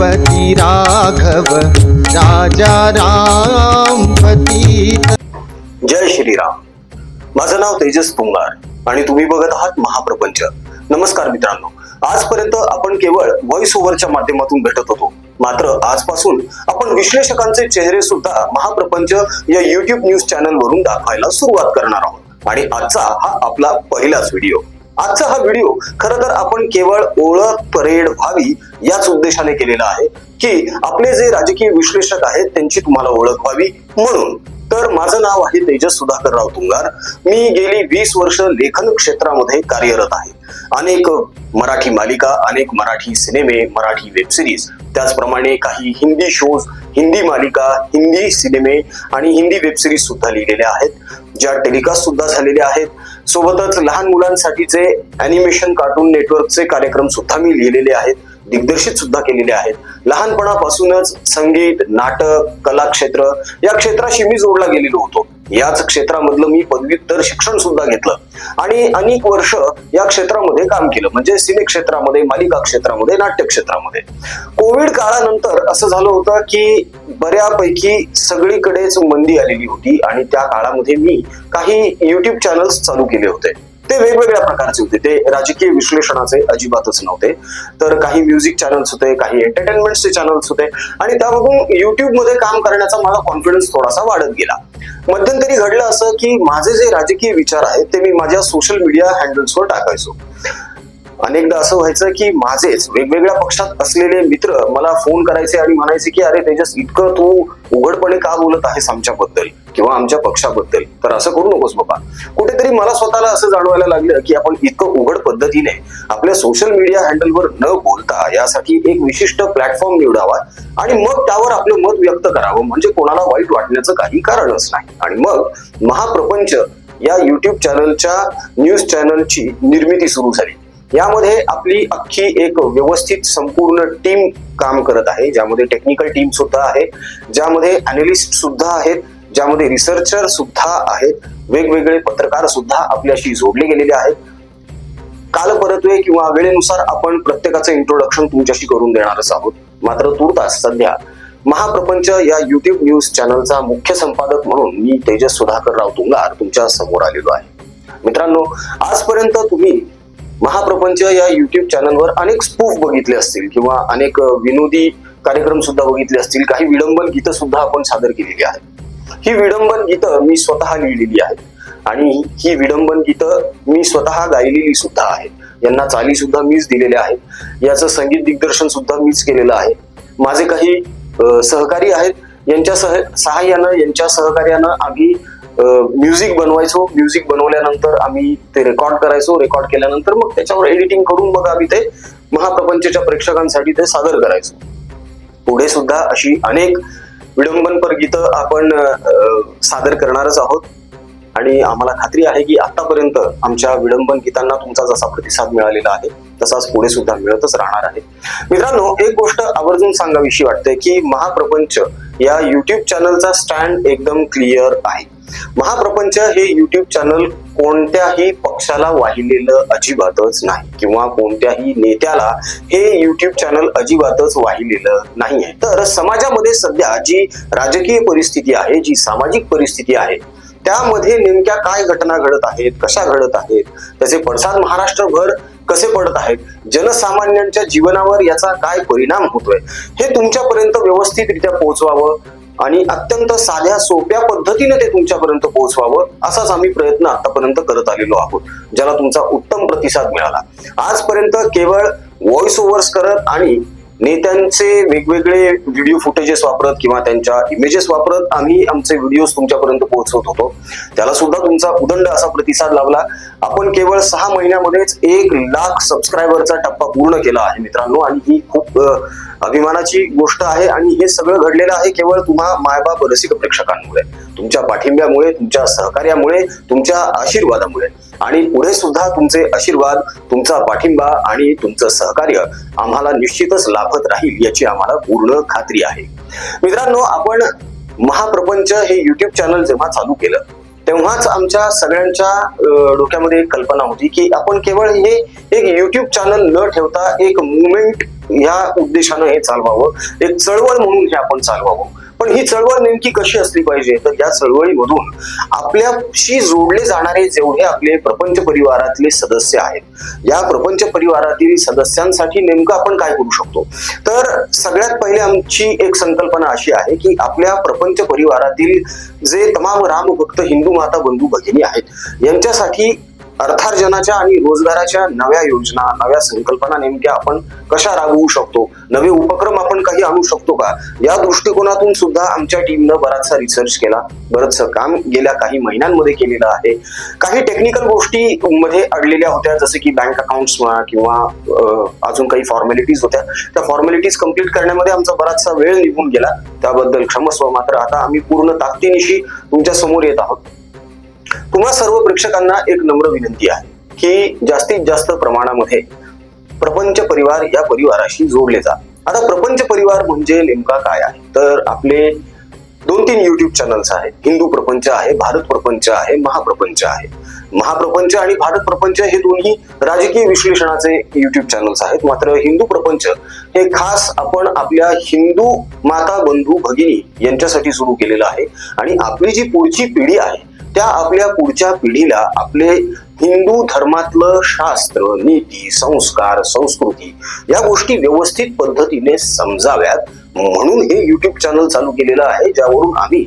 पती राघव राजा राम पती जय श्रीराम. माझं नाव तेजस तुंगार आणि तुम्ही बघत आहात महाप्रपंच. नमस्कार मित्रांनो. आजपर्यंत आपण केवळ व्हॉइस ओव्हरच्या माध्यमातून भेटत होतो. मात्र आजपासून आपण विश्लेषकांचे चेहरे सुद्धा महाप्रपंच या युट्यूब न्यूज चॅनल वरून दाखवायला सुरुवात करणार आहोत. आणि आजचा हा आपला पहिलाच व्हिडिओ आजचा हा व्हिडिओ खरं तर आपण केवळ ओळख परेड व्हावी याच उद्देशाने केलेला आहे की आपले जे राजकीय विश्लेषक आहेत त्यांची तुम्हाला ओळख व्हावी म्हणून. तर माझं नाव आहे तेजस सुधाकरराव तुंगार. मी गेली वीस वर्ष लेखन क्षेत्रामध्ये कार्यरत आहे. अनेक मराठी मालिका अनेक मराठी सिनेमे मराठी वेब सिरीज त्याचप्रमाणे काही हिंदी शोज हिंदी मालिका हिंदी सिनेमे आणि हिंदी वेब सिरीज सुद्धा लिहिलेल्या आहेत. ज्या टेलिकास्ट सुद्धा झालेल्या आहेत. सोबतच लहान मुलांसाठीचे अॅनिमेशन कार्टून नेटवर्कचे कार्यक्रम सुद्धा मी लिहिलेले आहेत दिग्दर्शित सुद्धा केलेले आहेत. लहानपणापासूनच संगीत नाटक कला क्षेत्र या क्षेत्राशी मी जोडला गेलेलो होतो. याच क्षेत्रामधलं मी पदव्युत्तर शिक्षण सुद्धा घेतलं. आणि अनेक वर्ष या क्षेत्रामध्ये काम केलं. म्हणजे सिने क्षेत्रामध्ये मालिका क्षेत्रामध्ये नाट्य क्षेत्रामध्ये. कोविड काळानंतर असं झालं होतं की बऱ्यापैकी सगळीकडेच मंदी आलेली होती. आणि त्या काळामध्ये मी काही युट्यूब चॅनल्स चालू केले होते. ते वेगवेगळ्या प्रकारचे होते. ते राजकीय विश्लेषणाचे अजिबातच नव्हते. तर काही म्युझिक चॅनल्स होते काही एंटरटेनमेंटचे चॅनल्स होते. आणि त्यामधून युट्यूबमध्ये काम करण्याचा माझा कॉन्फिडन्स थोडासा वाढत गेला. मध्यंतरी घडलं असं की माझे जे राजकीय विचार आहेत ते मी माझ्या सोशल मीडिया हँडल्सवर टाकायचो. अनेकदा असं व्हायचं की माझेच वेगवेगळ्या पक्षात असलेले मित्र मला फोन करायचे आणि म्हणायचे की अरे तेजस इतकं तू उघडपणे का बोलत आहेस आमच्याबद्दल किंवा आमच्या पक्षाबद्दल? तर असं करू नकोस बाबा. कुठेतरी मला स्वतःला असं जाणवायला लागलं की आपण इतकं उघड पद्धतीने आपल्या सोशल मीडिया हँडलवर न बोलता यासाठी एक विशिष्ट प्लॅटफॉर्म निवडावा आणि मग त्यावर आपलं मत व्यक्त करावं. म्हणजे कोणाला वाईट वाटण्याचं काही कारणच नाही. आणि मग महाप्रपंच या युट्यूब चॅनलच्या न्यूज चॅनलची निर्मिती सुरू झाली. यामध्ये आपली अख्खी एक व्यवस्थित संपूर्ण टीम काम करत आहे ज्यामध्ये टेक्निकल टीम सुद्धा आहे ज्यामध्ये अनालिस्ट सुद्धा आहेत ज्यामध्ये रिसर्चर सुद्धा आहेत वेगवेगळे पत्रकार सुद्धा आपल्याशी जोडले गेलेले आहेत. काल परतवे किंवा वेळेनुसार आपण प्रत्येकाचं इंट्रोडक्शन तुमच्याशी करून देणारच आहोत. मात्र तूर्तास सध्या महाप्रपंच या युट्यूब न्यूज चॅनलचा मुख्य संपादक म्हणून मी तेजस सुधाकर राव तुंगार तुमच्यासमोर आलेलो आहे. मित्रांनो आजपर्यंत तुम्ही महाप्रपंच या युट्यूब चॅनलवर अनेक स्पूफ बघितले असतील किंवा अनेक विनोदी कार्यक्रम सुद्धा बघितले असतील. काही विडंबन गीतं सुद्धा आपण सादर केलेली आहेत. ही विडंबन गीतं मी स्वतः लिहिलेली आहेत. आणि ही विडंबन गीतं मी स्वतः गायलेली सुद्धा आहेत. यांना चाली सुद्धा मीच दिलेल्या आहेत. याचं संगीत दिग्दर्शन सुद्धा मीच केलेलं आहे. माझे काही सहकारी आहेत. यांच्या सह सहाय्यानं यांच्या सहकार्यानं आम्ही म्युझिक बनवायचो. म्युझिक बनवल्यानंतर आम्ही ते रेकॉर्ड करायचो. रेकॉर्ड केल्यानंतर मग त्याच्यावर एडिटिंग करून मग आम्ही ते महाप्रपंचच्या प्रेक्षकांसाठी ते सादर करायचो. पुढे सुद्धा अशी अनेक विडंबनपर गीतं आपण सादर करणारच आहोत. आणि आम्हाला खात्री आहे की आतापर्यंत आमच्या विडंबन गीतांना तुमचा जसा प्रतिसाद मिळालेला आहे तसाच पुढे सुद्धा मिळतच राहणार आहे. मित्रांनो एक गोष्ट आवर्जून सांगावीशी वाटते की महाप्रपंच या युट्यूब चॅनलचा स्टँड एकदम क्लिअर आहे. महाप्रपंच हे युट्यूब चॅनल कोणत्याही पक्षाला वाहिलेलं अजिबातच नाही. किंवा कोणत्याही नेत्याला हे युट्यूब चॅनल अजिबातच वाहिलेलं नाही आहे तर समाजामध्ये सध्या जी राजकीय परिस्थिती आहे जी सामाजिक परिस्थिती आहे त्यामध्ये नेमक्या काय घटना घडत आहेत कशा घडत आहेत त्याचे पडसाद महाराष्ट्रभर कसे पडत आहेत जनसामान्यांच्या जीवनावर याचा काय परिणाम होतोय हे तुमच्यापर्यंत व्यवस्थितरित्या पोहोचवावं आणि अत्यंत साध्या सोप्या पद्धतीने ते तुमच्यापर्यंत पोहोचवावं असाच आम्ही प्रयत्न आतापर्यंत करत आलेलो आहोत ज्याला तुमचा उत्तम प्रतिसाद मिळाला. आजपर्यंत केवळ व्हॉइस ओव्हर्स करत आणि नेत्यांचे वेगवेगळे व्हिडिओ फुटेजेस वापरत किंवा त्यांच्या इमेजेस वापरत आम्ही आमचे व्हिडिओज तुमच्यापर्यंत पोहोचवत होतो. त्याला सुद्धा तुमचा उदंड असा प्रतिसाद लाभला. आपण केवळ सहा महिन्यामध्येच एक लाख सबस्क्रायबरचा टप्पा पूर्ण केला आहे मित्रांनो. आणि ही खूप अभिमानाची गोष्ट आहे. आणि हे सगळं घडलेलं आहे केवळ तुम्हा मायबाप रसिक प्रेक्षकांमुळे. तुमच्या पाठिंब्यामुळे तुमच्या सहकार्यामुळे तुमच्या आशीर्वादामुळे. आणि पुढे सुद्धा तुमचे आशीर्वाद तुमचा पाठिंबा आणि तुमचं सहकार्य आम्हाला निश्चितच लाभत राहील याची आम्हाला पूर्ण खात्री आहे. मित्रांनो आपण महाप्रपंच हे युट्यूब चॅनल जेव्हा चालू केलं तेव्हाच आमच्या सगळ्यांच्या डोक्यामध्ये एक कल्पना होती की आपण केवळ हे एक युट्यूब चॅनल न ठेवता एक मुवमेंट या उद्देशानं हे चालवावं एक चळवळ म्हणून हे आपण चालवावं. पण ही चळवळ नेमकी कशी असली पाहिजे? तर या चळवळीमधून आपल्याशी जोडले जाणारे जेवढे आपले प्रपंच परिवारातले सदस्य आहेत या प्रपंच परिवारातील सदस्यांसाठी नेमकं आपण काय करू शकतो? तर सगळ्यात पहिले आमची एक संकल्पना अशी आहे की आपल्या प्रपंच परिवारातील जे तमाम रामभक्त हिंदू माता बंधू भगिनी आहेत यांच्यासाठी अर्थार्जनाच्या आणि रोजगाराच्या नव्या योजना नव्या संकल्पना नेमक्या आपण कशा राबवू शकतो? नवे उपक्रम आपण काही आणू शकतो का? या दृष्टिकोनातून सुद्धा आमच्या टीमनं बराचसा रिसर्च केला. बरंचसं काम गेल्या काही महिन्यांमध्ये केलेलं आहे. काही टेक्निकल गोष्टी मध्ये अडलेल्या होत्या जसे की बँक अकाउंट्स म्हणा किंवा अजून काही फॉर्मॅलिटीज होत्या. त्या फॉर्मॅलिटीज कंप्लीट करण्यामध्ये आमचा बराचसा वेळ निघून गेला. त्याबद्दल क्षमस्व मात्र आता आम्ही पूर्ण ताकदीनिशी तुमच्यासमोर येत आहोत. तुम्हा सर्व प्रेक्षकांना एक नम्र विनंती आहे की जास्तीत जास्त प्रमाणामध्ये प्रपंच परिवार या परिवाराशी जोडले जा. आता प्रपंच परिवार म्हणजे नेमका काय आहे? तर आपले दोन तीन युट्यूब चॅनल्स आहेत. हिंदू प्रपंच आहे भारत प्रपंच आहे महाप्रपंच आहे. महाप्रपंच आणि भारत प्रपंच हे दोन्ही राजकीय विश्लेषणाचे युट्यूब चॅनल्स आहेत. मात्र हिंदू प्रपंच हे खास आपण आपल्या हिंदू माता बंधू भगिनी यांच्यासाठी सुरू केलेलं आहे. आणि आपली जी पुढची पिढी आहे त्या आपल्या पुढच्या पिढीला आपले हिंदू धर्मातलं शास्त्र नीती संस्कार संस्कृती या गोष्टी व्यवस्थित पद्धतीने समजाव्यात. म्हणून हे युट्यूब चॅनल चालू केलेलं आहे ज्यावरून आम्ही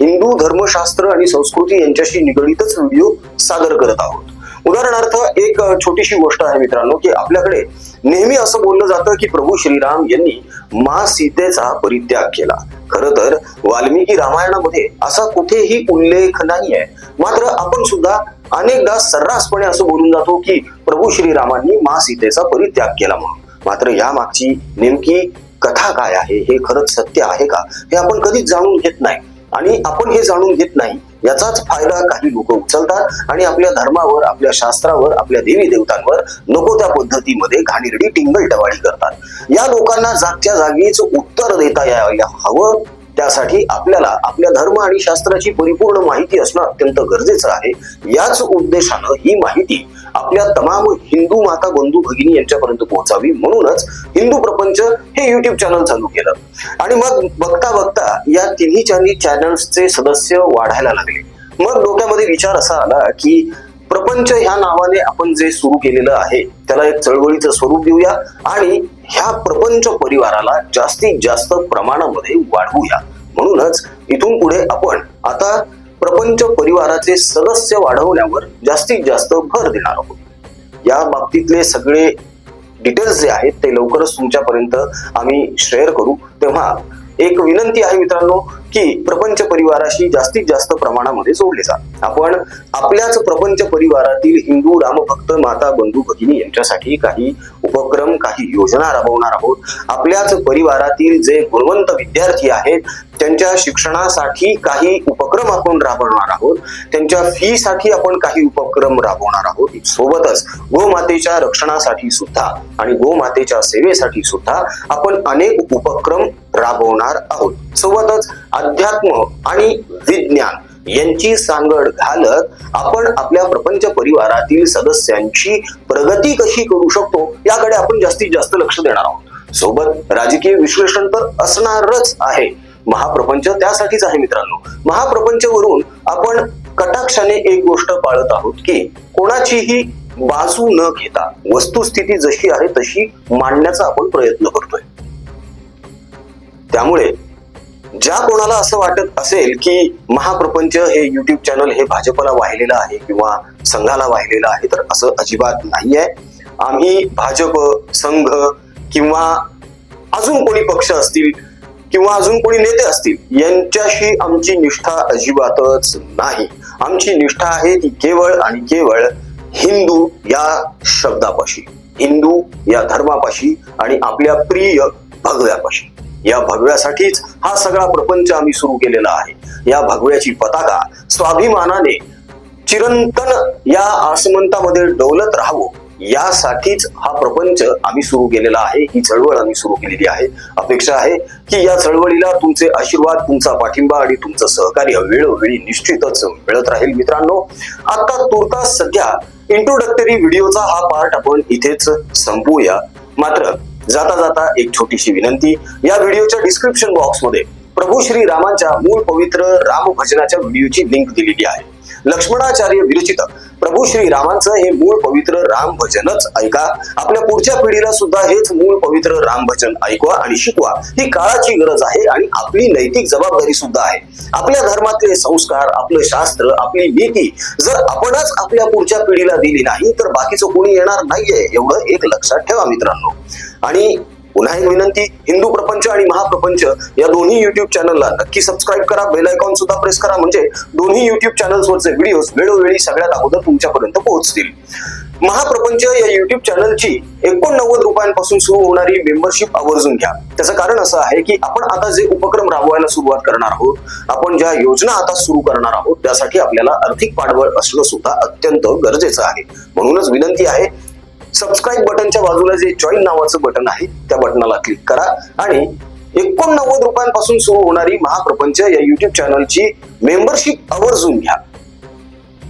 हिंदू धर्मशास्त्र आणि संस्कृती यांच्याशी निगडीतच व्हिडिओ सादर करत आहोत. उदाहरणार्थ एक छोटीशी गोष्ट आहे मित्रांनो की आपल्याकडे नेहमी असं बोललं जातं की प्रभू श्रीराम यांनी मा सीतेचा परित्याग केला. खर तर वाल्मिकी रामायणामध्ये असा कुठेही उल्लेख नाहीये मात्र आपण सुद्धा अनेकदा सर्रासपणे असं बोलून जातो की प्रभू श्रीरामांनी मा सीतेचा परित्याग केला म्हणून. मात्र या मागची नेमकी कथा काय आहे? हे खरंच सत्य आहे का? हे आपण कधीच जाणून घेत नाही. आणि आपण हे जाणून घेत नाही. याचाच फायदा काही लोक उचलतात आणि आपल्या धर्मावर आपल्या शास्त्रावर आपल्या देवी देवतांवर नको त्या पद्धतीमध्ये घाणेरडी टिंगल टवाळी करतात. या लोकांना जागच्या जागीच उत्तर देता यायला हवं. त्यासाठी आपल्याला आपल्या धर्म आणि शास्त्राची परिपूर्ण माहिती असणं अत्यंत गरजेचं आहे. याच उद्देशानं ही माहिती आपल्या तमाम हिंदू माता बंधू भगिनी यांच्यापर्यंत पोहोचावी म्हणूनच हिंदू प्रपंच हे युट्यूब चॅनल चालू केलं. आणि मग बघता बघता या तिन्ही चांदी चॅनल्सचे सदस्य वाढायला लागले. मग डोक्यामध्ये विचार असा आला की प्रपंच ह्या नावाने आपण जे सुरू केलेलं आहे त्याला एक चळवळीचं स्वरूप देऊया आणि ह्या प्रपंच परिवाराला जास्तीत जास्त प्रमाणामध्ये वाढवूया. म्हणूनच इथून पुढे आपण आता प्रपंच परिवाराचे सदस्य वाढवण्यावर जास्तीत जास्त भर देणार आहोत. या बाबतीतले सगळे डिटेल्स जे आहेत ते लवकरच तुमच्यापर्यंत आम्ही शेअर करू. तेव्हा एक विनंती आहे मित्रांनो की प्रपंच परिवाराशी जास्तीत जास्त प्रमाणामध्ये जोडले जा आपण आपल्याच प्रपंच परिवारातील हिंदू रामभक्त माता बंधू भगिनी यांच्यासाठी काही उपक्रम काही योजना राबवणार आहोत. आपल्याच परिवारातील जे गुणवंत विद्यार्थी आहेत त्यांच्या शिक्षणासाठी काही उपक्रम आपण राबवणार आहोत. त्यांच्या फीसाठी आपण काही उपक्रम राबवणार आहोत. सोबतच गोमातेच्या रक्षणासाठी सुद्धा आणि गोमातेच्या सेवेसाठी सुद्धा आपण अनेक उपक्रम राबवणार आहोत. सोबतच अध्यात्म आणि विज्ञान यांची सांगड घालत आपण आपल्या प्रपंच परिवारातील सदस्यांची प्रगती कशी करू शकतो याकडे आपण जास्तीत जास्त लक्ष देणार आहोत. सोबत राजकीय विश्लेषण तर असणारच आहे. महाप्रपंच त्यासाठीच आहे मित्रांनो. महाप्रपंचवरून आपण कटाक्षाने एक गोष्ट पाळत आहोत की कोणाचीही बाजू न घेता वस्तुस्थिती जशी आहे तशी मांडण्याचा आपण प्रयत्न करतोय. त्यामुळे ज्या कोणाला असं वाटत असेल की महाप्रपंच हे युट्यूब चॅनल हे भाजपला वाहिलेलं आहे किंवा संघाला वाहिलेलं आहे तर असं अजिबात नाहीये. आम्ही भाजप संघ किंवा अजून कोणी पक्ष असतील किंवा अजून कोणी नेते असतील यांच्याशी आमची निष्ठा अजिबातच नाही. आमची निष्ठा आहे ती केवळ आणि केवळ हिंदू या शब्दापाशी हिंदू या धर्मापाशी आणि आपल्या प्रिय भगव्यापाशी. या भगव्यासाठीच हा सगळा प्रपंच आम्ही सुरू केलेला आहे. या भगव्याची पताका स्वाभिमानाने चिरंतन या आसमंतामध्ये डोलत राहावं यासाठीच हा प्रपंच आम्ही सुरू केलेला आहे. ही चळवळ आम्ही सुरू केलेली आहे. अपेक्षा आहे की या चळवळीला तुमचे आशीर्वाद तुमचा पाठिंबा आणि तुमचं सहकार्य वेळोवेळी निश्चितच मिळत राहील. मित्रांनो आता तुर्तास सध्या इंट्रोडक्टरी व्हिडिओचा हा पार्ट आपण इथेच संपवूया. मात्र जाता जाता एक छोटीशी विनंती. या व्हिडिओच्या डिस्क्रिप्शन बॉक्समध्ये प्रभू श्री रामांच्या मूळ पवित्र राम भजनाच्या व्हिडिओची लिंक दिलेली आहे. लक्ष्मणाचार्य विरचित प्रभू श्री रामांचं हे मूळ पवित्र राम भजनच ऐका. आपल्या पुढच्या पिढीला सुद्धा हेच मूळ पवित्र राम भजन ऐकवा आणि शिकवा. ही काळाची गरज आहे आणि आपली नैतिक जबाबदारी सुद्धा आहे. आपल्या धर्मातले संस्कार आपलं शास्त्र आपली नीती जर आपणच आपल्या पुढच्या पिढीला दिली नाही तर बाकीचं कोणी येणार नाहीये एवढं एक लक्षात ठेवा मित्रांनो. आणि पुन्हा एक विनंती हिंदू प्रपंच आणि महाप्रपंच या दोन्ही युट्यूब चॅनलला नक्की सबस्क्राईब करा बेल आयकॉन सुद्धा प्रेस करा. म्हणजे दोन्ही युट्यूब चॅनल्सवरचे व्हिडिओ वेळोवेळी सगळ्यात अगोदर तुमच्यापर्यंत पोहोचतील. महाप्रपंच या युट्यूब चॅनलची एकोणनव्वद रुपयांपासून सुरू होणारी मेंबरशिप आवर्जून घ्या. त्याचं कारण असं आहे की आपण आता जे उपक्रम राबवायला सुरुवात करणार आहोत आपण ज्या योजना आता सुरू करणार आहोत त्यासाठी आपल्याला आर्थिक पाठबळ असणं सुद्धा अत्यंत गरजेचं आहे. म्हणूनच विनंती आहे सबस्क्राईब बटनच्या बाजूला जे जॉईन नावाचं बटन आहे त्या बटनाला क्लिक करा. आणि एकोणनव्वद रुपयांपासून सुरू होणारी महाप्रपंच या युट्यूब चॅनलची मेंबरशिप आवर्जून घ्या.